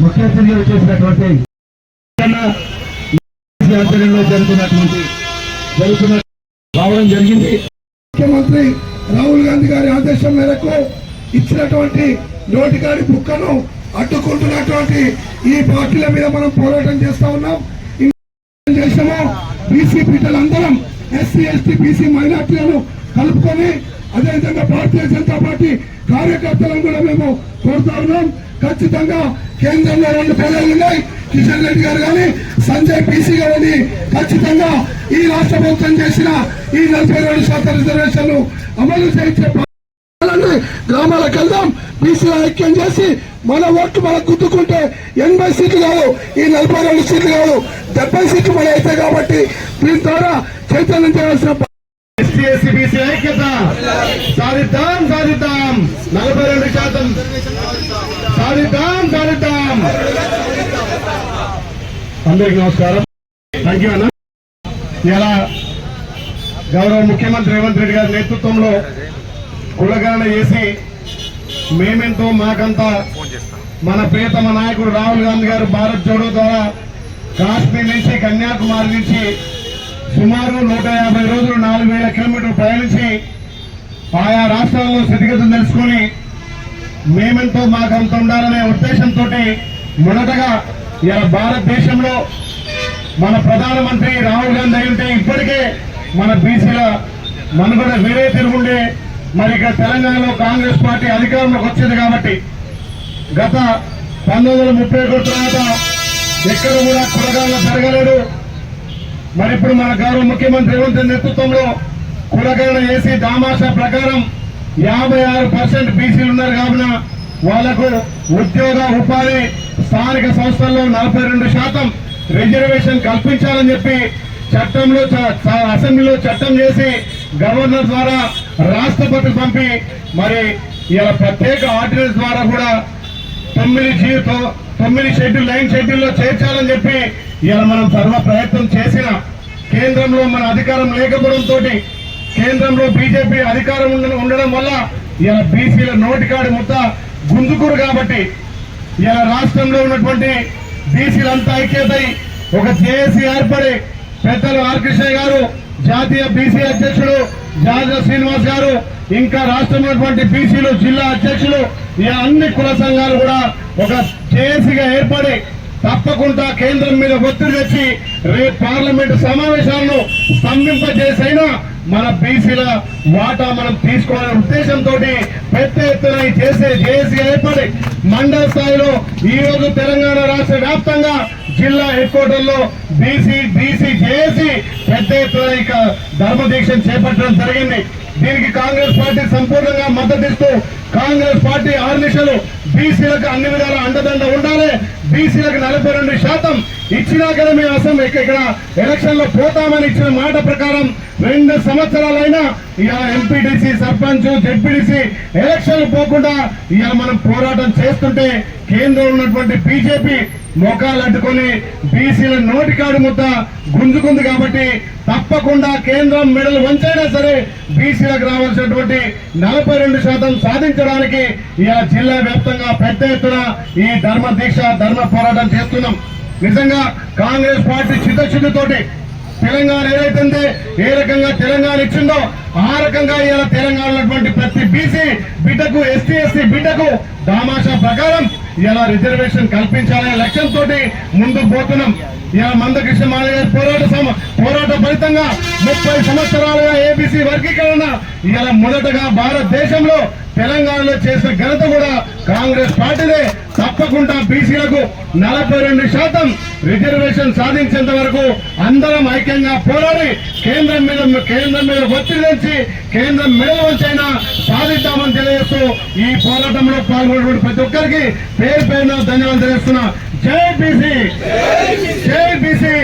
ముఖ్య అతిథిగా చేసినటువంటి ఆధ్వర్యంలో జరుగుతున్నటువంటి జరుగుతున్న రావడం జరిగింది. ముఖ్యమంత్రి రాహుల్ గాంధీ గారి ఆదేశం మేరకు ఇచ్చినటువంటి నోటికాడి బుక్కను అడ్డుకుంటున్నటువంటి ఈ పార్టీల మీద మనం పోరాటం చేస్తా ఉన్నాం. చేసాము బీసీ బిడ్డలందరం ఎస్సీ ఎస్టీ బీసీ మైనార్టీలను కలుపుకొని అదేవిధంగా భారతీయ జనతా పార్టీ కార్యకర్తలను కూడా మేము కోరుతా ఉన్నాం. ఖచ్చితంగా కేంద్రంలో రెండు పేదలు ఉన్నాయి. కిషన్ రెడ్డి గారు కానీ సంజయ్ పీసీ గారిని ఖచ్చితంగా ఈ రాష్ట్ర ప్రభుత్వం చేసిన ఈ నలభై రెండు శాతం రిజర్వేషన్లు అమలు చేయించే గ్రామాలకు వెళ్దాం. బీసీల ఐక్యం చేసి మన ఓట్లు మనం గుద్దుకుంటే ఎనభై సీట్లు కాదు ఈ నలభై రెండు సీట్లు కాదు డెబ్బై సీట్లు మన అయితే కాబట్టి దీని ద్వారా చైతన్యం చేయాల్సిన ఎస్సీ ఐక్యత. సాధిద్దాం సాధిద్దాం. నలభై రెండు శాతం. సాధిద్దాం సాధిద్దాం. అందరికి నమస్కారం. థ్యాంక్ యూ అన్న. ఇలా గౌరవ ముఖ్యమంత్రి రేవంత్ రెడ్డి గారి నేతృత్వంలో కులగణన చేసి మేమెంతో మాకంతా మన ప్రియతమ నాయకుడు రాహుల్ గాంధీ గారు భారత్ జోడో ద్వారా కాశ్మీర్ నుంచి కన్యాకుమారి నుంచి సుమారు నూట యాభై రోజులు నాలుగు వేల కిలోమీటర్లు ప్రయాణించి ఆయా రాష్ట్రాల్లో స్థితిగతులు మేమెంతో మాకంత ఉండాలనే ఉద్దేశంతో మొదటగా ఇలా భారతదేశంలో మన ప్రధానమంత్రి రాహుల్ గాంధీ అయి ఉంటే ఇప్పటికే మన బీసీల మనుగడ వేరే తిరుగుండే మరి ఇక్కడ తెలంగాణలో కాంగ్రెస్ పార్టీ అధికారంలోకి వచ్చింది కాబట్టి గత పంతొమ్మిది వందల ముప్పై ఒకటి తర్వాత ఎక్కడ కూడా కులగాళ్ళ జరగలేదు. మరి ఇప్పుడు మన గౌరవ ముఖ్యమంత్రి రేవంత్ నేతృత్వంలో కులగణన చేసి దామాషా ప్రకారం యాభై ఆరు పర్సెంట్ బీసీలు ఉన్నారు కావున వాళ్ళకు ఉద్యోగ ఉపాధి స్థానిక సంస్థల్లో నలభై రెండు శాతం రిజర్వేషన్ కల్పించాలని చెప్పి చట్టంలో చ- అసెంబ్లీలో చట్టం చేసి గవర్నర్ ద్వారా రాష్ట్రపతి పంపి మరి ఇలా ప్రత్యేక ఆర్డినెన్స్ ద్వారా కూడా తొమ్మిది జీవితం తొమ్మిది షెడ్యూల్ లైన్ షెడ్యూల్లో చేర్చాలని చెప్పి ఇలా మనం సర్వ ప్రయత్నం చేసిన కేంద్రంలో మన అధికారం లేకపోవడంతో కేంద్రంలో బీజేపీ అధికారం ఉండడం వల్ల ఇలా బీసీల నోటికాడి ముద్ద గుంజుకురు కాబట్టి ఇలా రాష్ట్రంలో ఉన్నటువంటి బీసీలంతా ఐక్యతై ఒక జేఏసీ ఏర్పడి పెద్దలు ఆర్కృష్ణ గారు జాతీయ బీసీ అధ్యక్షుడు జాజా శ్రీనివాస్ గారు ఇంకా రాష్ట్రంలో ఉన్నటువంటి బీసీలు జిల్లా అధ్యక్షులు ఈ అన్ని కుల సంఘాలు కూడా ఒక జేఏసీగా ఏర్పడి తప్పకుండా కేంద్రం మీద ఒత్తిడి తెచ్చి రేపు పార్లమెంటు సమావేశాలను స్తంభింపజేసైనా మన బీసీల వాటా మనం తీసుకోవాలనే ఉద్దేశంతో పెద్ద ఎత్తున చేసే జేఏసీ ఏర్పడి మండల స్థాయిలో ఈ రోజు తెలంగాణ రాష్ట్ర వ్యాప్తంగా జిల్లా హెడ్ క్వార్టర్లో బీసీ బీసీ జేఏసీ పెద్ద ఎత్తున ఇక ధర్మదీక్ష చేపట్టడం జరిగింది. దీనికి కాంగ్రెస్ పార్టీ సంపూర్ణంగా మద్దతిస్తూ కాంగ్రెస్ పార్టీ ఆర్నిషలు బీసీలకు అన్ని విధాల అండదండ ఉండాలి. బీసీలకు నలభై రెండు శాతం ఇచ్చినాకనే మేము అసెంబ్లీ ఇక్కడ ఎలక్షన్లో పోతామని ఇచ్చిన మాట ప్రకారం రెండు సంవత్సరాలైనా ఇలా ఎంపీటీసీ సర్పంచ్ జెడ్పీటీసీ ఎలక్షన్లు పోకుండా ఇలా మనం పోరాటం చేస్తుంటే కేంద్రంలో ఉన్నటువంటి బీజేపీ మోకాలు అడ్డుకొని బీసీల నోటికాడు ముద్ద గుంజుకుంది కాబట్టి తప్పకుండా కేంద్రం మెడలు వంచైనా సరే బీసీలకు రావాల్సినటువంటి నలభై రెండు శాతం సాధించడానికి ఇలా జిల్లా వ్యాప్తంగా పెద్ద ఎత్తున ఈ ధర్మ దీక్ష ధర్మ పోరాటం చేస్తున్నాం. నిజంగా కాంగ్రెస్ పార్టీ చిత్తశుద్ధితోటి తెలంగాణ ఏదైతే ఏ రకంగా తెలంగాణ ఇచ్చిందో ఆ రకంగా ఇవాళ తెలంగాణ ప్రతి బీసీ బిడ్డకు ఎస్టీ ఎస్సీ బిడ్డకు దామాషా ప్రకారం ఇలా రిజర్వేషన్ కల్పించాలనే లక్ష్యంతో ముందుకు పోతున్నాం. ఇలా మందకృష్ణ మాలయ్య పోరాట సమ పోరాట ఫలితంగా ముప్పై సంవత్సరాలుగా ఏబీసీ వర్గీకరణ ఇలా మొదటగా భారతదేశంలో తెలంగాణలో చేసిన ఘనత కూడా కాంగ్రెస్ పార్టీదే. తప్పకుండా బీసీలకు నలభై రెండు శాతం రిజర్వేషన్ సాధించేంత వరకు అందరం ఐక్యంగా పోరాడి కేంద్రం మీద కేంద్రం మీద ఒత్తిడి తెచ్చి కేంద్రం మీద వచ్చైనా సాధిద్దామని తెలియజేస్తూ ఈ పోరాటంలో పాల్గొన్నటువంటి ప్రతి ఒక్కరికి పేరు పేరున ధన్యవాదాలు తెలియజేస్తున్నా జై బీసీ! జై బీసీ!